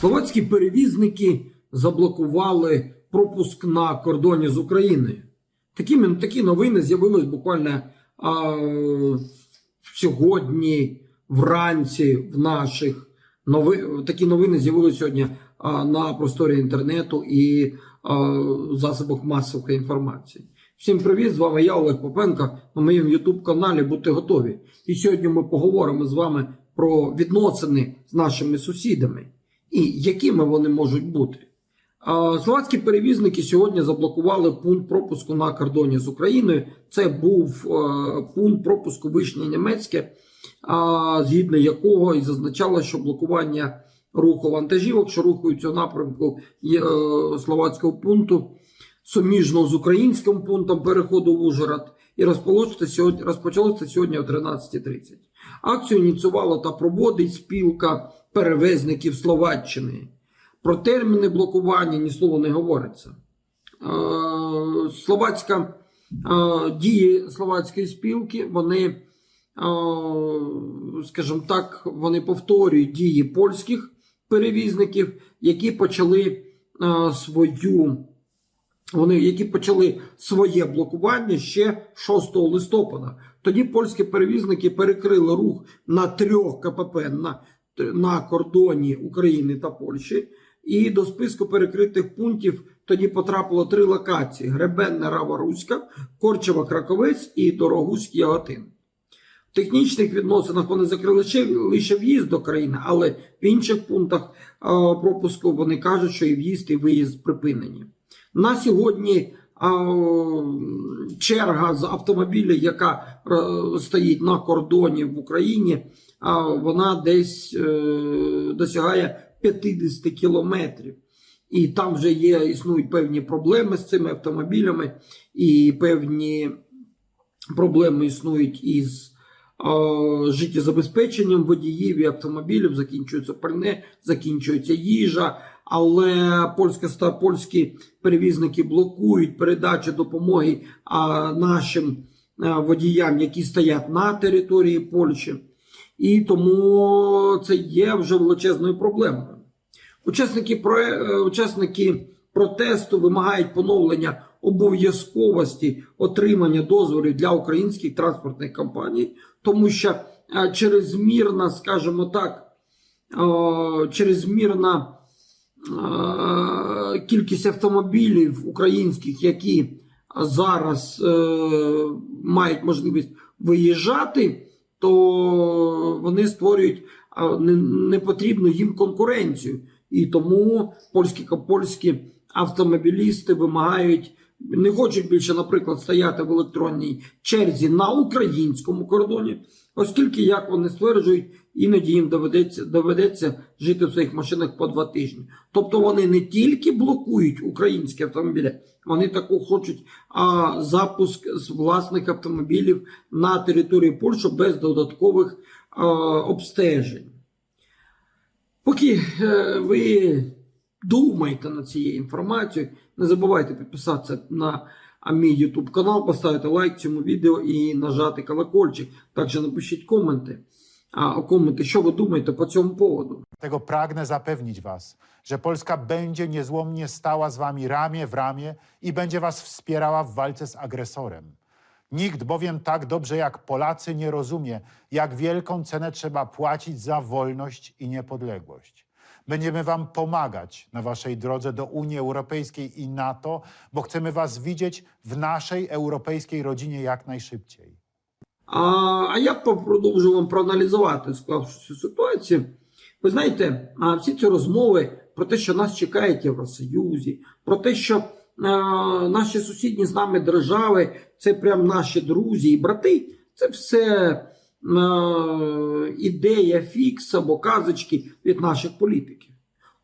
Словацькі перевізники заблокували пропуск на кордоні з Україною. Такі, такі новини з'явились буквально а, сьогодні, вранці в наших нови... такі новини з'явилися сьогодні а, на просторі інтернету і а, засобах масової інформації. Всім привіт! З вами я, Олег Попенко, на моєму YouTube каналі Будьте готові. І сьогодні ми поговоримо з вами про відносини з нашими сусідами і якими вони можуть бути. Словацькі перевізники сьогодні заблокували пункт пропуску на кордоні з Україною. Це був е, пункт пропуску Вишнє Німецьке, згідно якого і зазначало, що блокування руху вантажівок, що рухаються у напрямку е, словацького пункту, суміжно з українським пунктом переходу в Ужгород, і сьогодні, розпочалося сьогодні о 13.30. Акцію ініціювала та проводить спілка перевезників Словаччини. Про терміни блокування ні слова не говориться. Е, Словацька е, дії словацької спілки, вони, е, скажімо так, вони повторюють дії польських перевізників, які почали свою. Вони, які почали своє блокування ще 6 листопада. Тоді польські перевізники перекрили рух на трьох КПП на, на кордоні України та Польщі. І до списку перекритих пунктів тоді потрапило три локації: Гребенна Рава-Руська, Корчева Краковець і Дорогуськ Яготин. В технічних відносинах вони закрили ще лише в'їзд до країни, але в інших пунктах а, пропуску вони кажуть, що і в'їзд, і виїзд припинені. На сьогодні а, черга з автомобіля, яка е, стоїть на кордоні в Україні, а, вона десь е, досягає 50 кілометрів. І там вже є, існують певні проблеми з цими автомобілями, і певні проблеми існують із е, життєзабезпеченням водіїв і автомобілів, закінчується пальне, закінчується їжа. Але польська польські перевізники блокують передачу допомоги а, нашим а, водіям, які стоять на території Польщі, і тому це є вже величезною проблемою. Учасники про учасники протесту вимагають поновлення обов'язковості отримання дозволів для українських транспортних компаній, тому що а, чрезмірна, скажімо так, а, чрезмірна е, кількість автомобілів українських, які зараз е, мають можливість виїжджати, то вони створюють не- непотрібну їм конкуренцію. І тому польські польські автомобілісти вимагають. Не хочуть більше, наприклад, стояти в електронній черзі на українському кордоні, оскільки, як вони стверджують, іноді їм доведеться, доведеться жити в своїх машинах по два тижні. Тобто вони не тільки блокують українські автомобілі, вони також хочуть а, запуск з власних автомобілів на території Польщі без додаткових а, обстежень. Поки е, ви думаєте над цією інформацією, не забувайте підписатися на мій YouTube канал, поставити лайк цьому відео і нажати колокольчик. Також напишіть коменти. А коменти, що ви думаєте по цьому поводу. Dlatego pragnę zapewnić Was, że Polska będzie niezłomnie stała z Wami ramię w ramię i będzie Was wspierała w walce z agresorem. Nikt bowiem tak dobrze jak Polacy nie rozumie, jak wielką cenę trzeba płacić za wolność i niepodległość. Będziemy Wam pomagać na Waszej drodze do Unii Europejskiej i NATO, bo chcemy Was widzieć w naszej europejskiej rodzinie jak najszybciej. А, а я продовжу вам проаналізувати склавшуся ситуацію. Ви знаєте, всі ці розмови про те, що нас чекають Євросоюзі, про те, що наші сусідні з нами держави це прям наші друзі і брати, це все ідея фікс або казочки від наших політиків.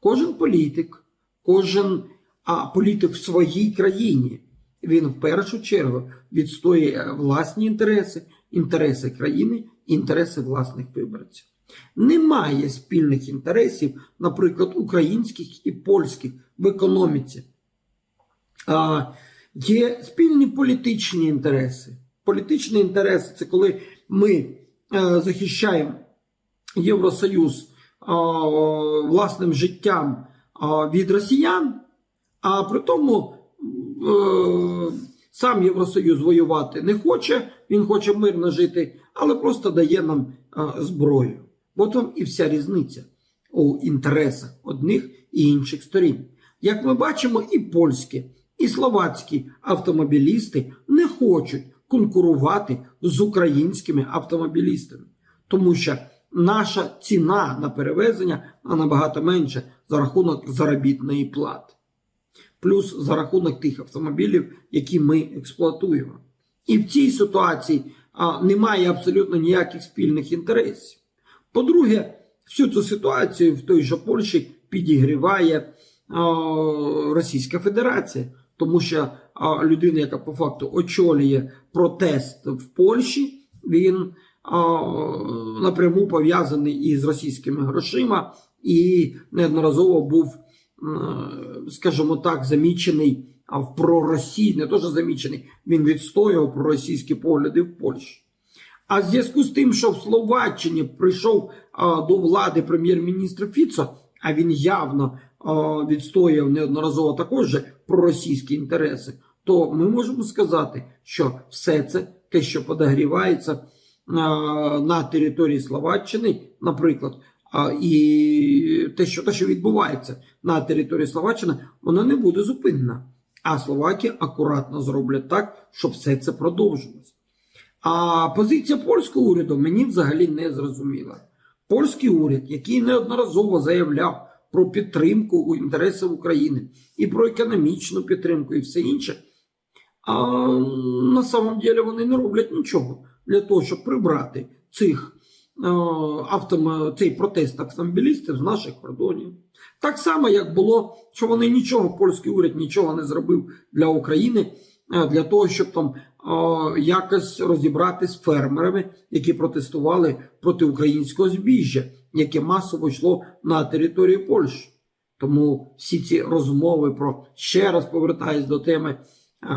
Кожен політик, кожен а, політик в своїй країні, він в першу чергу відстоює власні інтереси, інтереси країни, інтереси власних виборців. Немає спільних інтересів, наприклад, українських і польських в економіці. А, є спільні політичні інтереси. Політичні інтереси це коли ми е, захищаємо Євросоюз власним життям а, від росіян, а при тому е, сам Євросоюз воювати не хоче, він хоче мирно жити, але просто дає нам а, зброю. От вам і вся різниця у інтересах одних і інших сторін. Як ми бачимо, і польські, і словацькі автомобілісти не хочуть конкурувати з українськими автомобілістами, тому що наша ціна на перевезення набагато менша за рахунок заробітної плати, плюс за рахунок тих автомобілів, які ми експлуатуємо. І в цій ситуації а, немає абсолютно ніяких спільних інтересів. По-друге, всю цю ситуацію в той же Польщі підігріває а, Російська Федерація, тому що а, людина, яка по факту очолює протест в Польщі, він а, напряму пов'язаний із російськими грошима і неодноразово був, скажімо так, замічений а, в проросійській, не що замічений, він відстоював проросійські погляди в Польщі. А в зв'язку з тим, що в Словаччині прийшов до влади прем'єр-міністр Фіцо, а він явно а, відстояв неодноразово також же проросійські інтереси, то ми можемо сказати, що все це те, що подогрівається на території Словаччини, наприклад, і те, що те, що відбувається на території Словаччини, воно не буде зупинено. А Словаки акуратно зроблять так, щоб все це продовжилось. А позиція польського уряду мені взагалі не зрозуміла. Польський уряд, який неодноразово заявляв про підтримку у інтересів України і про економічну підтримку, і все інше, а на самом деле вони не роблять нічого для того, щоб прибрати цих автом... цей протест автомобілістів з наших кордонів. Так само, як було, що вони нічого, польський уряд нічого не зробив для України е, для того, щоб там е, якось розібрати з фермерами, які протестували проти українського збіжжя, яке масово йшло на територію Польщі. Тому всі ці розмови про ще раз повертаюсь до теми е,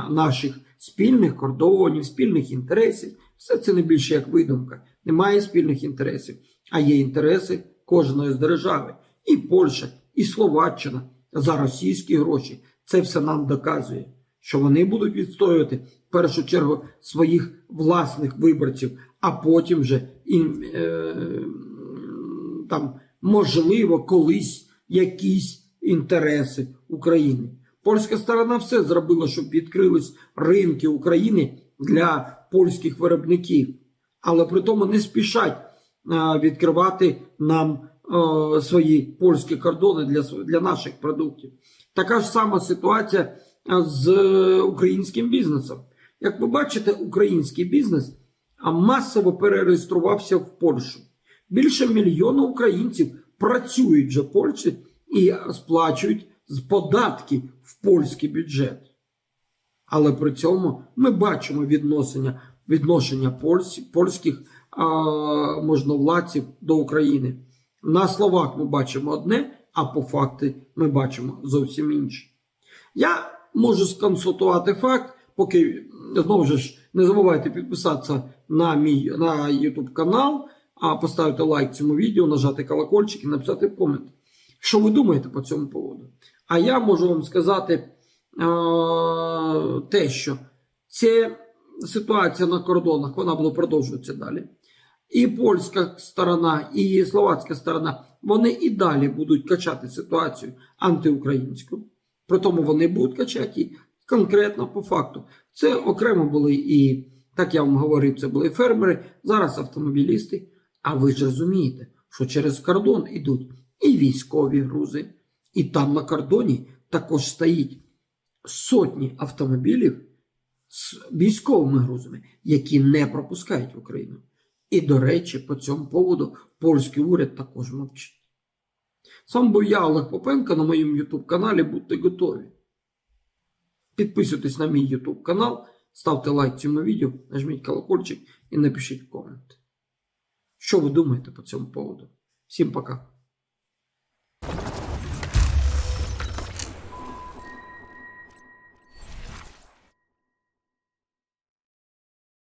наших спільних кордонів, спільних інтересів, все це не більше як видумка. Немає спільних інтересів, а є інтереси кожної з держави. І Польща, і Словаччина за російські гроші. Це все нам доказує, що вони будуть відстоювати в першу чергу своїх власних виборців, а потім вже і, е, там можливо колись якісь інтереси України. Польська сторона все зробила, щоб відкрились ринки України для польських виробників, але при тому не спішать е, відкривати нам е, свої польські кордони для, для наших продуктів. Така ж сама ситуація е, з українським бізнесом. Як ви бачите, український бізнес масово перереєструвався в Польщу. Більше мільйона українців працюють вже в Польщі і сплачують з податки в польський бюджет. Але при цьому ми бачимо відношення, відношення польсь, польських можновладців до України. На словах ми бачимо одне, а по факти ми бачимо зовсім інше. Я можу сконстатувати факт, поки знову ж не забувайте підписатися на мій на YouTube канал, а поставити лайк цьому відео, нажати колокольчик і написати комент. Що ви думаєте по цьому поводу? А я можу вам сказати е, те, що ця ситуація на кордонах вона буде продовжуватися далі. І польська сторона, і словацька сторона вони і далі будуть качати ситуацію антиукраїнську. При тому вони будуть качати її конкретно по факту. Це окремо були і, так я вам говорив, це були фермери, зараз автомобілісти. А ви ж розумієте, що через кордон йдуть і військові грузи, і там на кордоні також стоїть сотні автомобілів з військовими грузами, які не пропускають в Україну. І, до речі, по цьому поводу польський уряд також мовчить. Сам був я, Олег Попенко, на моєму YouTube каналі. Будьте готові. Підписуйтесь на мій YouTube канал, ставте лайк цьому відео, нажміть колокольчик і напишіть комент. Що ви думаєте по цьому поводу? Всім пока.